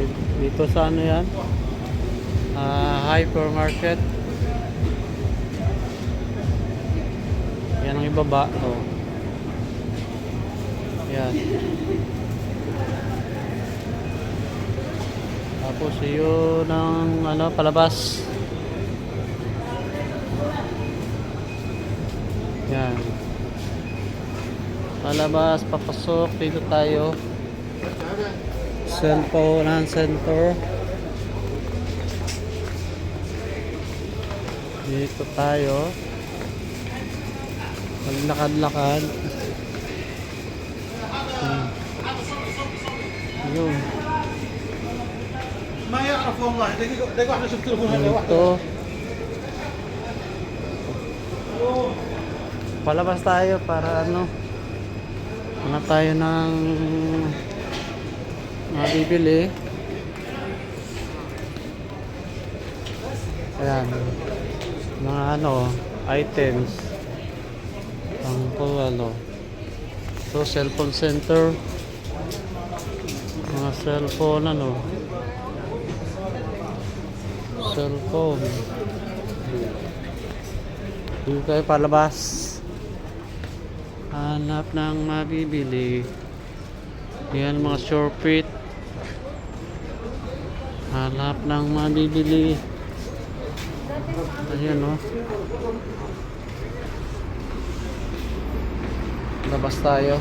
Di- Dito sa ano yan? Ah, hypermarket. Yan ang ibaba. Oh. Yan. Tapos yun ang ano, palabas. Yan. Palabas, papasok. Dito tayo. Cellphone center. Dito tayo. Maglakad-lakad. Hmm. Yun. Dito. Palabas tayo para ano. Hanap tayo ng mabibili. Ayan. Mga ano, items. Ang ano. So, cellphone center. Mga cellphone ano. Cellphone. Dito tayo palabas. Hanap ng mabibili. Yan mga short fit. Hanap ng mabibili. Ayan o. Labas tayo.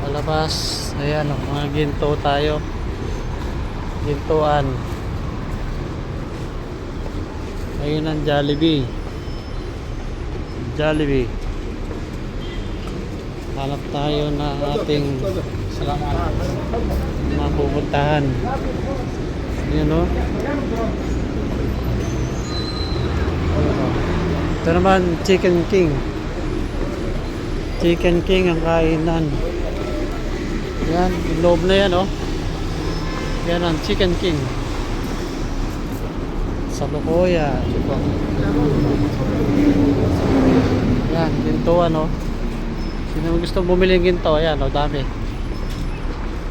Palabas. Ayan o. Mga ginto tayo. Gintuan. Ayun ang Jollibee. Jollibee hanap tayo na ating mapupuntahan. Yun o oh. ito naman chicken king. Chicken king ang kainan. Yan loob na yan oh. o yan ang chicken king. Sa Lukoya yan pintuan o oh. Sino gusto bumili ng ginto? Ayan o, dami.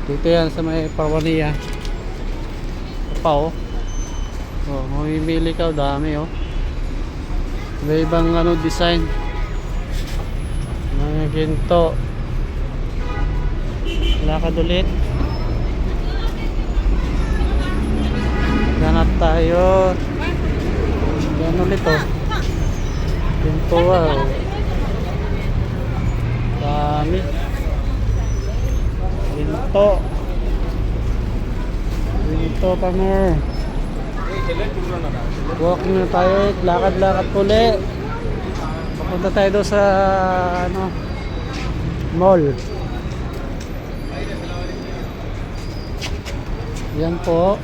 Dito yan sa may Parwania. Pa oh. Oh, mamimili ka, dami oh. May ibang ano design. Mga ginto. Lakad ulit. Ganap tayo. Yan ulit oh. Ginto ah. oh. Dami. Ginto. Ginto pa more. Walking na tayo, lakad-lakad uli. Papunta tayo doon sa ano mall. Yan po.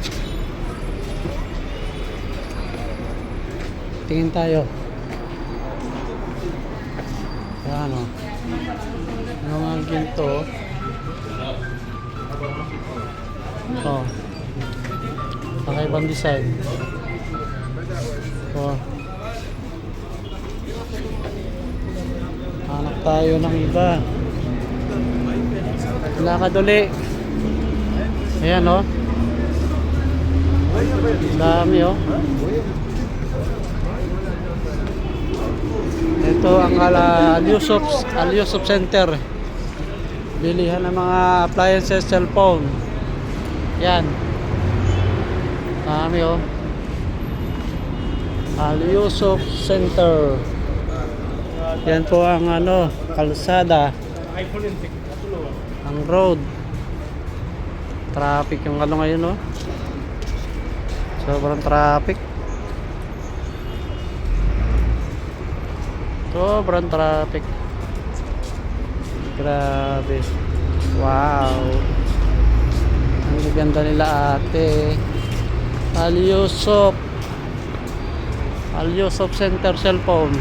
Tingin tayo. Yan o. Yung ginto. Oh. Pakaibang design. Oh. Hanap tayo ng iba. Lakad uli. Ayan oh. Dami oh. Ito ang ala Alyusop, Alyusop Center bilihan ng mga appliances, cellphone. Yan. Marami oh. Aliusok Center. Yan po ang ano, kalsada. Ang road. Traffic yung ano ngayon oh. Sobrang traffic. Sobrang traffic. Grabe. Wow. Ang ganda nila ate. Al Yusuf. Al Yusuf Center Cellphone.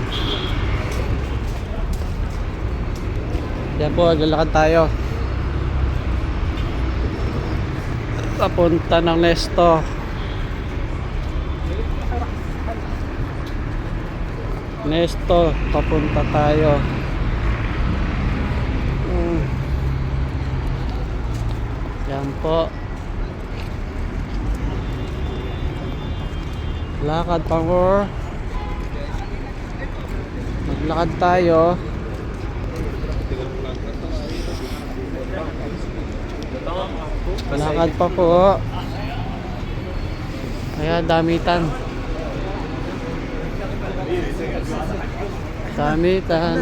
Yan po, aglalakad tayo. Papunta ng Nesto. Nesto, papunta tayo. Po. Lakad pa more. Maglakad tayo. Lakad pa po. Kaya damitan. Damitan.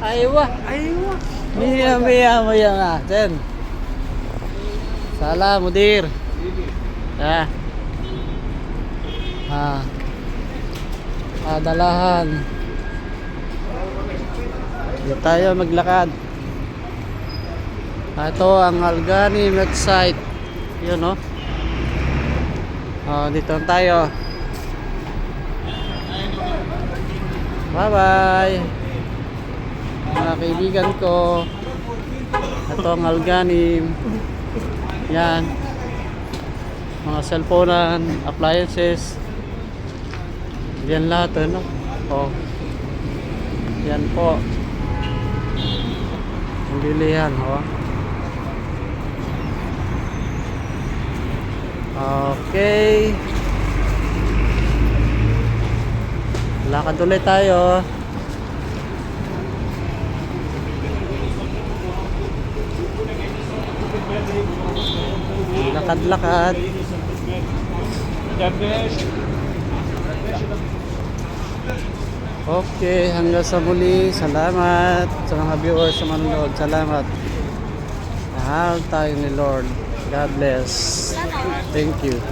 Aywa. Aywa. Mia mia mo yan natin. Sala, mudir. Ah. Ah. Adalahan. Dito tayo maglakad. Ah, Ito ang Algani website. Yun no. Oh, dito na tayo. Bye-bye. Mga kaibigan ko. Ito ang Algani. Yan. Mga cellphone appliances. Yan lahat ano. Oh. Yan po. Ang bilihan, oh. Okay. Lakad ulit tayo. Lakad-lakad. Okay, hanggang sa muli. Salamat sa mga viewers sa manonood. Salamat. Mahal tayo ni Lord. God bless. Thank you.